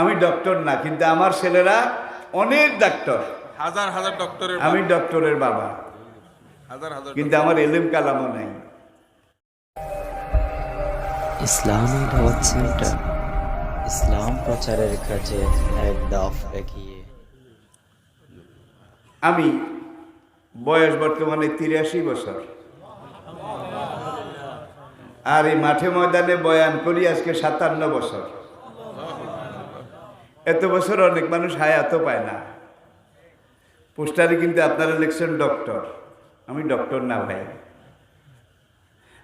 আমি ডক্টর না কিন্তু আমার ছেলেরা অনেক ডাক্তার হাজার হাজার ডক্টরের আমি ডক্টরের বাবা। হাজার হাজার কিন্তু আমার এলেম কালামও নাই। ইসলামী দাওয়াত সেন্টার ইসলাম প্রচারের কাজে এক এগিয়ে। আমি বয়স বর্তমানে তিরাশি বছর। আর এই মাঠে ময়দানে বয়ান করি আজকে সাতান্ন বছর। এত বছর অনেক মানুষ হায়াতও পায় না। পোস্টারে কিন্তু আপনারা লিখছেন ডক্টর। আমি ডক্টর না ভাই।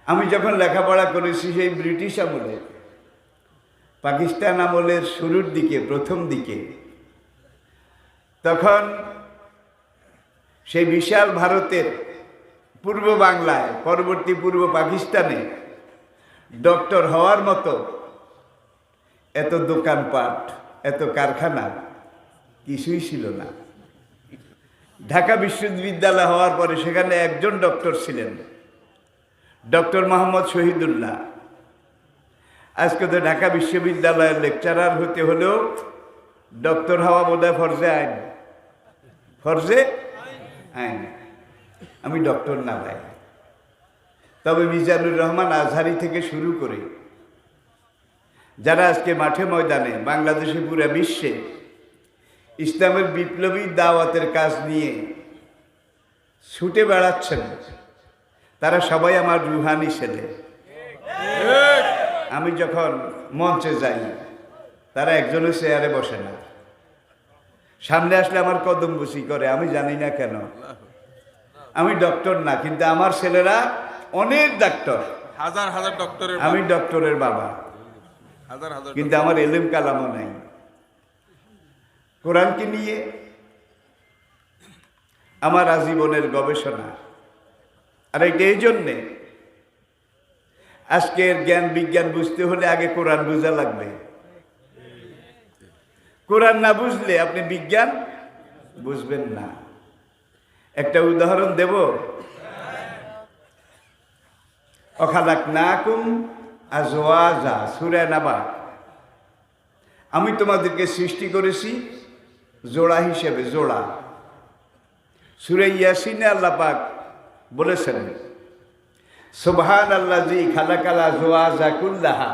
আমি যখন লেখাপড়া করেছি সেই ব্রিটিশ আমলে, পাকিস্তান আমলের শুরুর দিকে, প্রথম দিকে, তখন সেই বিশাল ভারতের পূর্ব বাংলায়, পরবর্তী পূর্ব পাকিস্তানে ডক্টর হওয়ার মতো এত দোকানপাট এত কারখানা কিছুই ছিল না। ঢাকা বিশ্ববিদ্যালয় হওয়ার পরে সেখানে একজন ডক্টর ছিলেন, ডক্টর মোহাম্মদ শহীদুল্লাহ। আজকে তো ঢাকা বিশ্ববিদ্যালয়ের লেকচারার হতে হলেও ডক্টর হওয়া বোধহয় ফরজে আইন। ফরজে আইন। আমি ডক্টর না ভাই। তবে মিজানুর রহমান আজহারি থেকে শুরু করে যারা আজকে মাঠে ময়দানে বাংলাদেশে পুরো বিশ্বে ইসলামের বিপ্লবী দাওয়াতের কাজ নিয়ে ছুটে বেড়াচ্ছেন তারা সবাই আমার রুহানি ছেলে। আমি যখন মঞ্চে যাই তারা একজনের চেয়ারে বসে না। সামনে আসলে আমার কদম বসি করে আমি জানি না কেন। আমি ডক্টর না কিন্তু আমার ছেলেরা অনেক ডাক্তার। হাজার হাজার ডক্টরের আমি ডক্টরের বাবা। কিন্তু আমার এলেম কালামও নাই। কোরআনকে নিয়ে আমার আজীবনের গবেষণা। আর এটা এই জন্যে আজকের জ্ঞান বিজ্ঞান বুঝতে হলে আগে কোরআন বোঝা লাগবে। কোরআন না বুঝলে আপনি বিজ্ঞান বুঝবেন না। একটা উদাহরণ দেব? অখালাক না কুম আজওয়াজা, সুরে নাবা আমি তোমাদেরকে সৃষ্টি করেছি জোড়া হিসেবে, জোড়া। সুরে ইয়াসিনে আল্লাহ পাক বলেছেন সুবহান আল্লাহ জি খালাকালা জোয়াজা কুল্লাহা।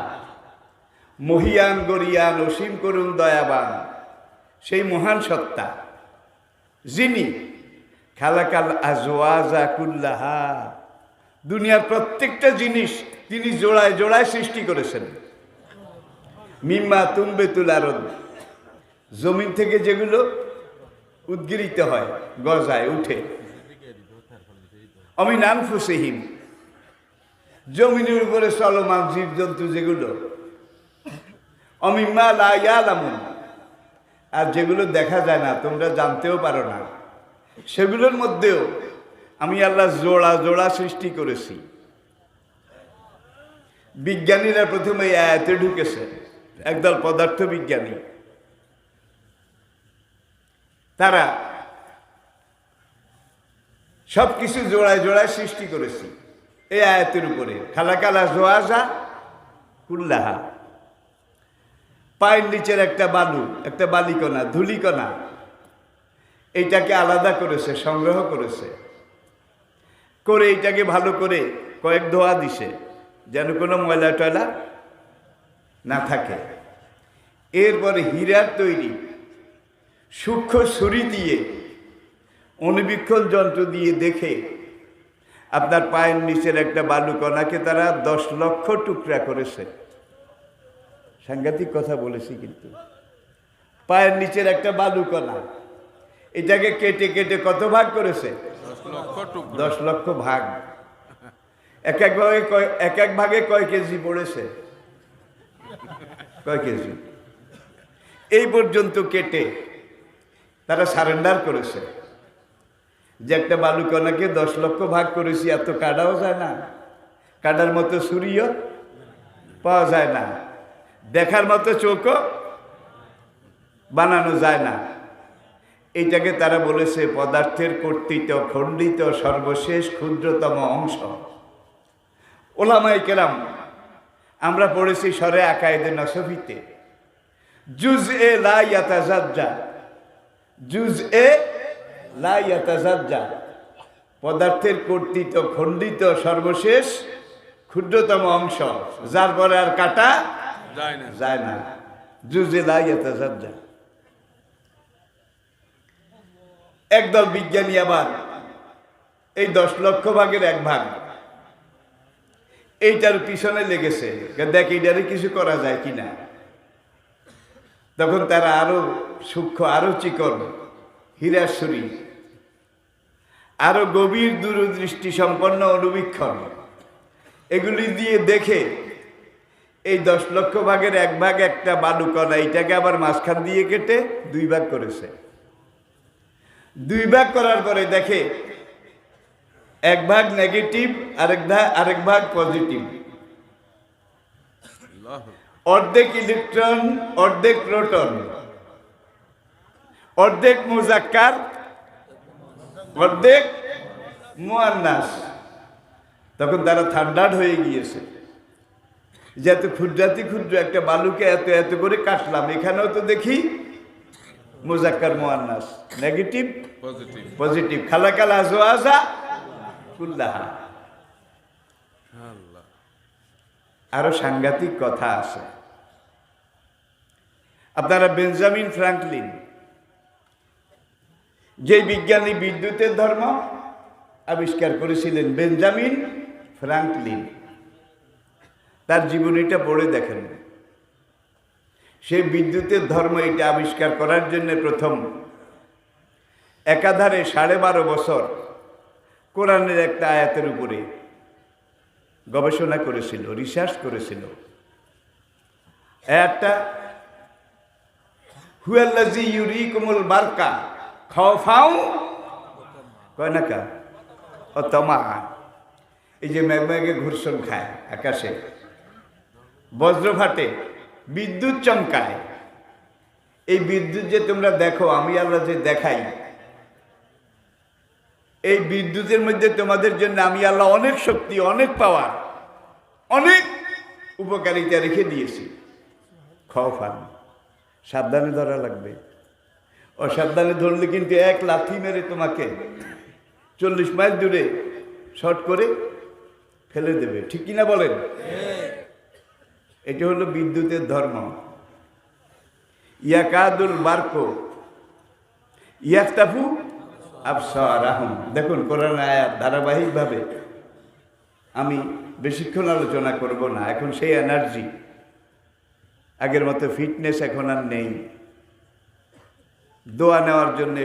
মহিয়ান, গরিয়ান, অসীম করুন দয়াবান, সেই মহান সত্তা, যিনি খালাকাল আজওয়াজা কুল্লাহা। দুনিয়ার প্রত্যেকটা জিনিস তিনি জোড়ায় জোড়ায় সৃষ্টি করেছেন। মিম্মা তুমবে তুলারদ জমিন থেকে যেগুলো উদ্গিরিত হয়, গজায়, উঠে। আমি নাম ফুসেহিম জমিনের উপরে চলমান জীবজন্তু যেগুলো। অমিম্মা লাইয়ালামুন আর যেগুলো দেখা যায় না, তোমরা জানতেও পারো না। সেগুলোর মধ্যেও আমি আল্লাহ জোড়া জোড়া সৃষ্টি করেছি। বিজ্ঞানীরা প্রথমে এই আয়াতে ঢুকেছে। একদল পদার্থ বিজ্ঞানী তারা সব কিছু জোড়ায় জোড়ায় সৃষ্টি করেছি। এই আয়াতের উপরে, খালাকালা জোয়াজা কুল্লাহা। পায়ের নিচের একটা বালু, একটা বালিকণা, ধুলিকণা। এইটাকে আলাদা করেছে, সংগ্রহ করেছে। করে এইটাকে ভালো করে কয়েক ধোয়া দিছে। যেন কোনো ময়লা টয়লা না থাকে। এরপরে হীরার তৈরি সূক্ষ্ম ছুরি দিয়ে অনুবীক্ষণ যন্ত্র দিয়ে দেখে আপনার পায়ের নিচের একটা বালুকণাকে তারা দশ লক্ষ টুকরা করেছে। সাংঘাতিক কথা বলেছি কিন্তু। পায়ের নিচের একটা বালুকণা এটাকে কেটে কেটে কত ভাগ করেছে? দশ লক্ষ দশ লক্ষ ভাগ। এক এক ভাগে কয়, এক এক ভাগে কয় কেজি পড়েছে? কয় কেজি? এই পর্যন্ত কেটে তারা সারেন্ডার করেছে। যে একটা বালুকণাকে দশ লক্ষ ভাগ করেছি, এত কাটাও যায় না। কাটার মতো সুরিও পাওয়া যায় না। দেখার মতো চোখও বানানো যায় না। এইটাকে তারা বলেছে পদার্থের কর্তৃত খণ্ডিত সর্বশেষ ক্ষুদ্রতম অংশ। ওলামাই কেরাম আমরা পড়েছি সরে আকায়েদে নসফিতে। জুজ এ লাইয়াতাজাজ্জা জুজ এ লাইয়াতাজাজ্জা পদার্থের কর্তৃত খণ্ডিত সর্বশেষ ক্ষুদ্রতম অংশ যার পরে আর কাটা যায় না। যায় না। জুজে লাইয়াতাজাজ্জা একদল বিজ্ঞানী আবার এই দশ লক্ষ ভাগের এক ভাগ। এইটার পিছনে লেগেছে। দেখ, এইটারে কিছু করা যায় কিনা। তখন তারা আরও সূক্ষ্ম, আরও চিকন হীরাশ্বরী আরও গভীর দূরদৃষ্টি সম্পন্ন অনুবীক্ষণ। এগুলি দিয়ে দেখে এই দশ লক্ষ ভাগের এক ভাগ একটা বালুকণা, এইটাকে আবার মাঝখান দিয়ে কেটে দুই ভাগ করেছে। দুই ভাগ করার পরে দেখে এক ভাগ নেগেটিভ আরেক ভাগ আরেক ভাগ পজিটিভ অর্ধেক ইলেকট্রন অর্ধেক প্রোটন অর্ধেক মুজাক্কার অর্ধেক মুয়ান্নাস তখন তারা ঠান্ডাড হয়ে গিয়েছে। যে এত ক্ষুদ্রাতি ক্ষুদ্র একটা বালুকে এত এত করে কাটলাম এখানেও তো দেখি মুজাক্কার মুয়ান্নাস নেগেটিভ পজিটিভ পজিটিভ খালাকালা জোয়াজা কুল্লাহা। আরও সাংঘাতিক কথা আছে। আপনারা বেঞ্জামিন ফ্রাঙ্কলিন যে বিজ্ঞানী বিদ্যুতের ধর্ম আবিষ্কার করেছিলেন বেঞ্জামিন ফ্রাঙ্কলিন। তার জীবনীটা পড়ে দেখেন। সেই বিদ্যুতের ধর্ম এটা আবিষ্কার করার জন্য প্রথম। একাধারে সাড়ে বারো বছর কোরআনের একটা আয়াতের উপরে গবেষণা করেছিল রিসার্চ করেছিল। একটা হুয়াল্লাজি ইউরিকুমুল বারকা খাওয়াফাও কয় না কা? ও তমা। এই যে ম্যাগম্যাগে ঘুরসন খায় আকাশে বজ্র ফাটে বিদ্যুৎ চমকায়। এই বিদ্যুৎ যে তোমরা দেখো, আমি আল্লাহ যে দেখাই এই বিদ্যুতের মধ্যে তোমাদের জন্য আমি আল্লাহ অনেক শক্তি, অনেক পাওয়ার, অনেক উপকারিতা রেখে দিয়েছি। খাওয়ান সাবধানে ধরা লাগবে। অসাবধানে ধরলে কিন্তু এক লাথি মেরে তোমাকে চল্লিশ মাইল দূরে শর্ট করে ফেলে দেবে। ঠিক কিনা বলেন? এটা হলো বিদ্যুতের ধর্ম। ইয়াকাদুল বার্কো। ইয়াকতাফু আফসার আহম দেখুন কোরআন আয়াত ধারাবাহিকভাবে আমি বেশিক্ষণ আলোচনা করব না, এখন সেই এনার্জি আগের মতো ফিটনেস এখন আর নেই। দোয়া নেওয়ার জন্য